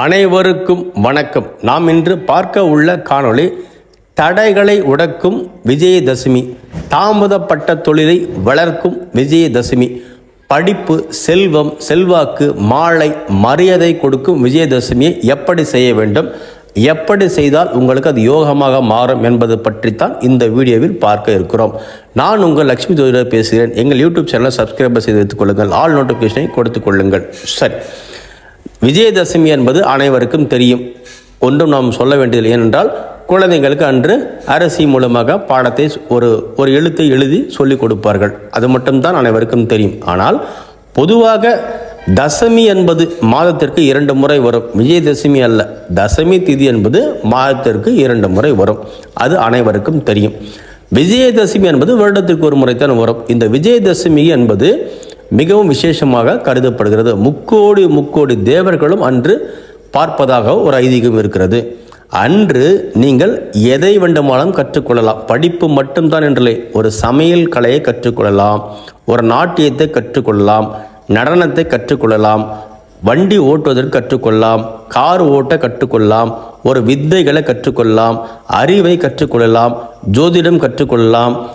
அனைவருக்கும் வணக்கம். நாம் இன்று பார்க்க உள்ள காணொளி தடைகளை உடக்கும் விஜயதசமி தாமதப்பட்ட தொழிலை வளர்க்கும் விஜயதசமி படிப்பு செல்வம் செல்வாக்கு மாலை மரியாதை கொடுக்கும் விஜயதசமியை எப்படி செய்ய வேண்டும் எப்படி செய்தால் உங்களுக்கு அது யோகமாக மாறும் என்பது பற்றித்தான் இந்த வீடியோவில் பார்க்க இருக்கிறோம். நான் உங்கள் லட்சுமி ஜோதிடர் பேசுகிறேன். எங்கள் யூடியூப் சேனலை சப்ஸ்கிரைபர் செய்து வைத்துக் கொள்ளுங்கள். ஆல் நோட்டிஃபிகேஷனை கொடுத்துக் கொள்ளுங்கள். சரி. விஜயதசமி என்பது அனைவருக்கும் தெரியும். ஒன்றும் நாம் சொல்ல வேண்டியதில்லை. ஏனென்றால் குழந்தைங்களுக்கு அன்று அரசி மூலமாக பாடத்தை ஒரு ஒரு எழுத்தை எழுதி சொல்லிக் கொடுப்பார்கள். அது மட்டும்தான் அனைவருக்கும் தெரியும். ஆனால் பொதுவாக தசமி என்பது மாதத்திற்கு இரண்டு முறை வரும். விஜயதசமி அல்ல தசமி திதி என்பது மாதத்திற்கு இரண்டு முறை வரும். அது அனைவருக்கும் தெரியும். விஜயதசமி என்பது வருடத்திற்கு ஒரு முறைத்தான் வரும். இந்த விஜயதசமி என்பது மிகவும் விசேஷமாக கருதப்படுகிறது. முக்கோடி முக்கோடி தேவர்களும் அன்று பார்ப்பதாக ஒரு ஐதீகம் இருக்கிறது. அன்று நீங்கள் எதை வேண்டுமானாலும் கற்றுக்கொள்ளலாம். படிப்பு மட்டும்தான் என்றில்லை ஒரு சமையல் கலையை கற்றுக்கொள்ளலாம் ஒரு நாட்டியத்தை கற்றுக்கொள்ளலாம் நடனத்தை கற்றுக்கொள்ளலாம் வண்டி ஓட்டுவதற்கு கற்றுக்கொள்ளலாம் கார் ஓட்ட கற்றுக்கொள்ளலாம் ஒரு வித்தைகளை கற்றுக்கொள்ளலாம் அறிவை கற்றுக்கொள்ளலாம் ஜோதிடம் கற்றுக்கொள்ளலாம்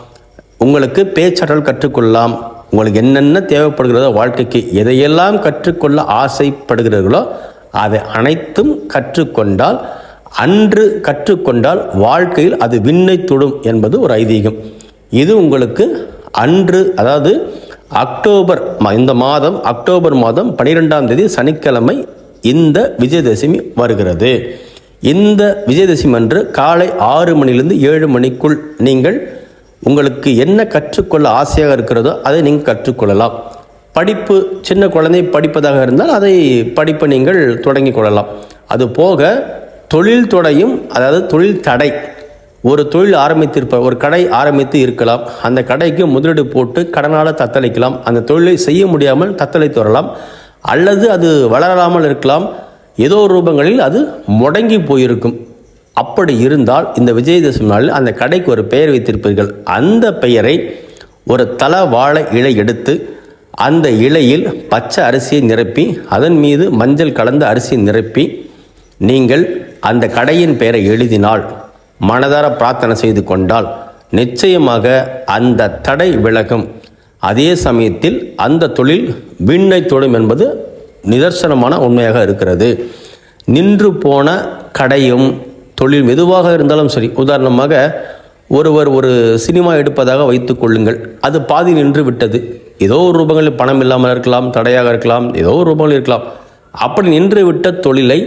உங்களுக்கு பேச்சாற்றல் கற்றுக்கொள்ளலாம் உங்களுக்கு என்னென்ன தேவைப்படுகிறதோ வாழ்க்கைக்கு எதையெல்லாம் கற்றுக்கொள்ள ஆசைப்படுகிறீர்களோ அதை அனைத்தும் கற்றுக்கொண்டால் அன்று கற்றுக்கொண்டால் வாழ்க்கையில் அது விண்ணை தொடும் என்பது ஒரு ஐதீகம். இது உங்களுக்கு அன்று அதாவது அக்டோபர் இந்த மாதம் அக்டோபர் மாதம் பனிரெண்டாம் தேதி சனிக்கிழமை இந்த விஜயதசமி வருகிறது. இந்த விஜயதசமி அன்று காலை ஆறு மணிலிருந்து ஏழு மணிக்குள் நீங்கள் உங்களுக்கு என்ன கற்றுக்கொள்ள ஆசையாக இருக்கிறதோ அதை நீங்கள் கற்றுக்கொள்ளலாம். படிப்பு சின்ன குழந்தை படிப்பதாக இருந்தால் அதை படிப்பை நீங்கள் தொடங்கி கொள்ளலாம். அது போக தொழில் தொடையும் அதாவது தொழில் தடை. ஒரு தொழில் ஆரம்பித்திருப்ப ஒரு கடை ஆரம்பித்து இருக்கலாம். அந்த கடைக்கு முதலீடு போட்டு கடனால் தத்தளிக்கலாம். அந்த தொழிலை செய்ய முடியாமல் தத்தளித்து வரலாம். அல்லது அது வளராமல் இருக்கலாம். ஏதோ ஒரு ரூபங்களில் அது முடங்கி போயிருக்கும். அப்படி இருந்தால் இந்த விஜயதசமி நாளில் அந்த கடைக்கு ஒரு பெயர் வைத்திருப்பீர்கள். அந்த பெயரை ஒரு தல வாழை இலை எடுத்து அந்த இலையில் பச்சை அரிசியை நிரப்பி அதன் மீது மஞ்சள் கலந்த அரிசியை நிரப்பி நீங்கள் அந்த கடையின் பெயரை எழுதினால் மனதார பிரார்த்தனை செய்து கொண்டால் நிச்சயமாக அந்த தடை விலகும். அதே சமயத்தில் அந்த தொழில் விண்ணை தொடும் என்பது நிதர்சனமான உண்மையாக இருக்கிறது. நின்று போன கடையும் தொழில் மெதுவாக இருந்தாலும் சரி உதாரணமாக ஒருவர் ஒரு சினிமா எடுப்பதாக வைத்துக் கொள்ளுங்கள். அது பாதி நின்று விட்டது. ஏதோ ஒரு ரூபங்களில் பணம் இல்லாமல் இருக்கலாம் தடையாக இருக்கலாம் ஏதோ ஒரு ரூபங்கள் இருக்கலாம். அப்படி நின்று விட்ட தொழிலை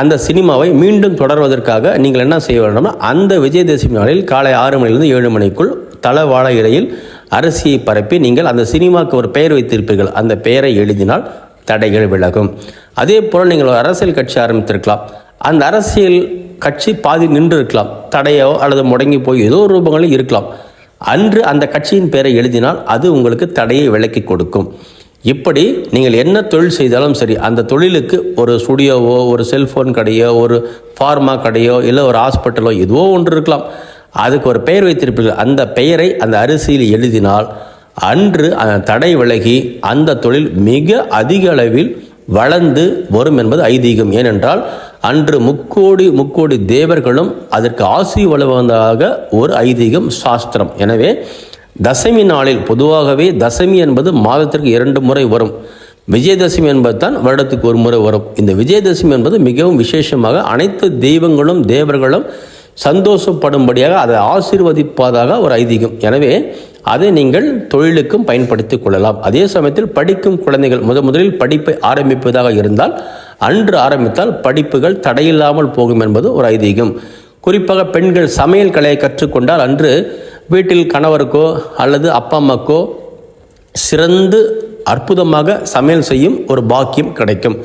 அந்த சினிமாவை மீண்டும் தொடர்வதற்காக நீங்கள் என்ன செய்ய வேண்டும்னா அந்த விஜயதசமி நாளில் காலை ஆறு மணிலிருந்து ஏழு மணிக்குள் தலை வாழை இலையில் அரிசியை பரப்பி நீங்கள் அந்த சினிமாவுக்கு ஒரு பெயர் வைத்திருப்பீர்கள். அந்த பெயரை எழுதினால் தடைகள் விலகும். அதே போல் நீங்கள் ஒரு அரசியல் கட்சி ஆரம்பித்திருக்கலாம். அந்த அரசியல் கட்சி பாதி நின்று இருக்கலாம் தடையோ அல்லது முடங்கி போய் ஏதோ ரூபங்களும் இருக்கலாம். அன்று அந்த கட்சியின் பெயரை எழுதினால் அது உங்களுக்கு தடையை விலக்கி கொடுக்கும். இப்படி நீங்கள் என்ன தொழில் செய்தாலும் சரி அந்த தொழிலுக்கு ஒரு ஸ்டுடியோவோ ஒரு செல்ஃபோன் கடையோ ஒரு ஃபார்மா கடையோ இல்லை ஒரு ஹாஸ்பிட்டலோ எதுவோ ஒன்று இருக்கலாம். அதுக்கு ஒரு பெயர் வைத்திருப்பீர்கள். அந்த பெயரை அந்த அரிசியில் எழுதினால் அன்று அந்த தடை விலகி அந்த தொழில் மிக அதிக அளவில் வளர்ந்து வரும் என்பது ஐதீகம். ஏனென்றால் அன்று முக்கோடி முக்கோடி தேவர்களும் அதற்கு ஆசி வலுவதாக ஒரு ஐதீகம் சாஸ்திரம். எனவே தசமி நாளில் பொதுவாகவே தசமி என்பது மாதத்திற்கு இரண்டு முறை வரும். விஜயதசமி என்பது தான் வருடத்துக்கு ஒரு முறை வரும். இந்த விஜயதசமி என்பது மிகவும் விசேஷமாக அனைத்து தெய்வங்களும் தேவர்களும் சந்தோஷப்படும்படியாக அதை ஆசீர்வதிப்பதாக ஒரு ஐதீகம். எனவே அதை நீங்கள் தொழிலுக்கும் பயன்படுத்திக் கொள்ளலாம். அதே சமயத்தில் படிக்கும் குழந்தைகள் முத முதலில் படிப்பை ஆரம்பிப்பதாக இருந்தால் அன்று ஆரம்பித்தால் படிப்புகள் தடையில்லாமல் போகும் என்பது ஒரு ஐதீகம். குறிப்பாக பெண்கள் சமையல் கலையை கற்றுக்கொண்டால் அன்று வீட்டில் கணவருக்கோ அல்லது அப்பா அம்மாக்கோ சிறந்து அற்புதமாக சமையல் செய்யும் ஒரு பாக்கியம் கிடைக்கும்.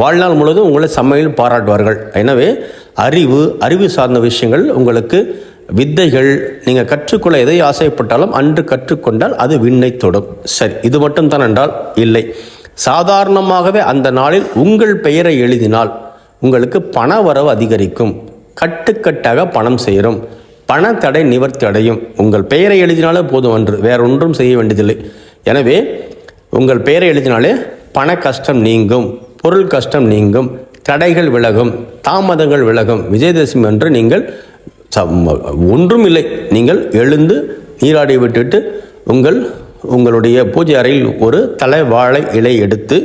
வாழ்நாள் முழுவதும் உங்களை சமையல் பாராட்டுவார்கள். எனவே அறிவு அறிவு சார்ந்த விஷயங்கள் உங்களுக்கு வித்தைகள் நீங்கள் கற்றுக்கொள்ள எதை ஆசைப்பட்டாலும் அன்று கற்றுக்கொண்டால் அது விண்ணை தொடும். சரி இது மட்டும் தான் என்றால் இல்லை. சாதாரணமாகவே அந்த நாளில் உங்கள் பெயரை எழுதினால் உங்களுக்கு பண வரவு அதிகரிக்கும். கட்டுக்கட்டாக பணம் சேரும். தடை நிவர்த்தி அடையும். உங்கள் பெயரை எழுதினாலே போதும் அன்று வேற ஒன்றும் செய்ய வேண்டியதில்லை. எனவே உங்கள் பெயரை எழுதினாலே பண கஷ்டம் நீங்கும் பொருள் கஷ்டம் நீங்கும் தடைகள் விலகும் தாமதங்கள் விலகும் விஜயதசமி அன்று நீங்கள் ஒன்றும் இல்லை. நீங்கள் எழுந்து நீராடி விட்டுட்டு உங்கள் உங்களுடைய பூஜை அறையில் ஒரு தலை வாழை இலை எடுத்து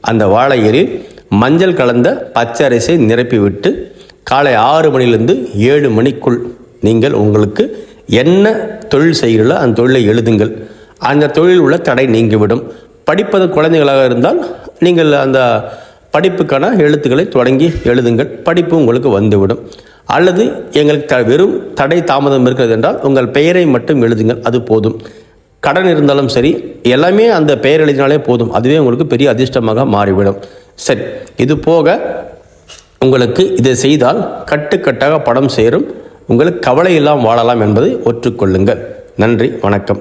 அந்த வாழை இலையில் மஞ்சள் கலந்த பச்சை அரிசியை நிரப்பிவிட்டு காலை ஆறு மணிலிருந்து ஏழு மணிக்குள் நீங்கள் உங்களுக்கு என்ன தொழில் செய்கிறீர்களோ அந்த தொழிலை எழுதுங்கள். அந்த தொழில் உள்ள தடை நீங்கிவிடும். படிப்பது குழந்தைகளாக இருந்தால் நீங்கள் அந்த படிப்புக்கான எழுத்துக்களை தொடங்கி எழுதுங்கள். படிப்பு உங்களுக்கு வந்துவிடும். அல்லது எங்களுக்கு த வெறும் தடை தாமதம் இருக்கிறது என்றால் உங்கள் பெயரை மட்டும் எழுதுங்கள். அது போதும். கடன் இருந்தாலும் சரி எல்லாமே அந்த பெயர் எழுதினாலே போதும். அதுவே உங்களுக்கு பெரிய அதிர்ஷ்டமாக மாறிவிடும். சரி இது போக உங்களுக்கு இதை செய்தால் கட்டுக்கட்டாக படம் சேரும். உங்களுக்கு கவலை இல்லாமல் வாழலாம் என்பதை ஒற்றுக்கொள்ளுங்கள். நன்றி வணக்கம்.